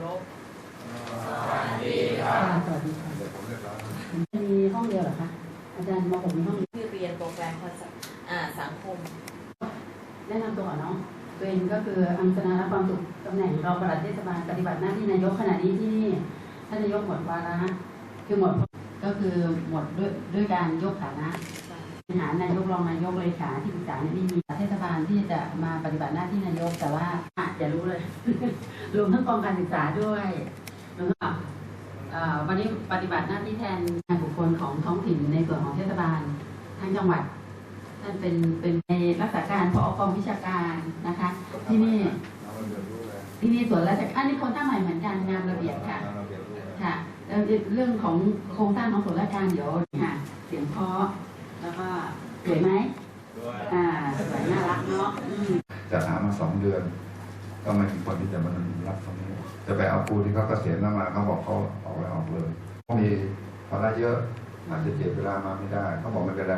ารพค่ะสวัสดีค่ะมีห้องเดียวเหรอคะ อาจารย์ม .6 มีห้องเดียวที่เรียนโปรแกรมภาษาอ่าสังคม แนะนำตัวก่อนเนาะตัวเองก็คืออังสนารับความสุขตำแหน่งรองปลัดเทศบาลปฏิบัติหน้าที่นายกขณะนี้ที่นี่ท่านนายกหมดวาระคือหมดก็คือหมดด้วยด้วยการยกฐานะบริ หารนายกรองนายกเลขาที่ปรึกษาเนี่ยไม่มีเทศบาลที่จะมาปฏิบัติหน้าที่นายกแต่ว่าอะอย่ารู้เลยรวมทั้งกองการศึกษาด้วยแล้วก็วันนี้ปฏิบัติหน้าที่แทนงานบุคคลของท้องถิ่นในส่วนของเทศบาลทั้งจังหวัดท่านเป็นเป็นในรักษาการพอกองวิชาการนะคะ ที่นี่ที่นี่ส่วนราชการอันนี้ควต้าใหม่เหมือนกันงานระเบียบค่ะค่ะเรื่องของโครงสร้างของส่วนราชการเดี๋ยวค่ะเสียงเพาะ แล้วก็สวยไหมอ่าสวยน่ารักเนาะอืมจะหามาสองเดือน ก็ไม่มีคนที่จะมารับตรงนี้ จะไปเอาครูที่เขาเกษียณแล้วมาเขาบอกเขาออกไปออกเลยเขามีภาระเยอะอาจจะเจ็บเวลามาไม่ได้เขาบอกไม่เป็นไร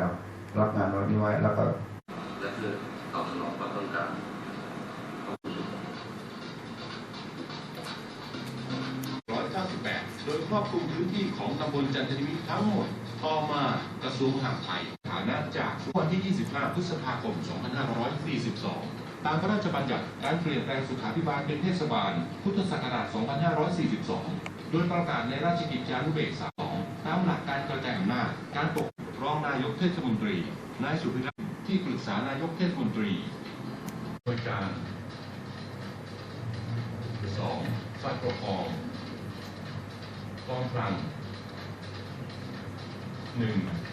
รับงานวันนี้ไว้แล้วก็และเพื่อตอบสนองความต้องการ198โดยครอบคลุมพื้นที่ของตำบลจันทนิมิตรทั้งหมด ต่อมาก ระทรวงมหาดไทยฐานะจากวันที่ 25 พฤษภาคม 2542 ตามพระราชบัญญัติการเปลี่ยนแปลงสุขาภิบาลเป็นเทศบาล พุทธศักราช 2542 โดยประกาศในราชกิจจานุเบกษา2ตามหลักการกระจายอำนาจการปกครองนายกเทศมนตรี นายสุพิรัตน์ที่ปรึกษานายกเทศมนตรี โดยการ 2. ฝ่ายปกครองกองกลาง 1.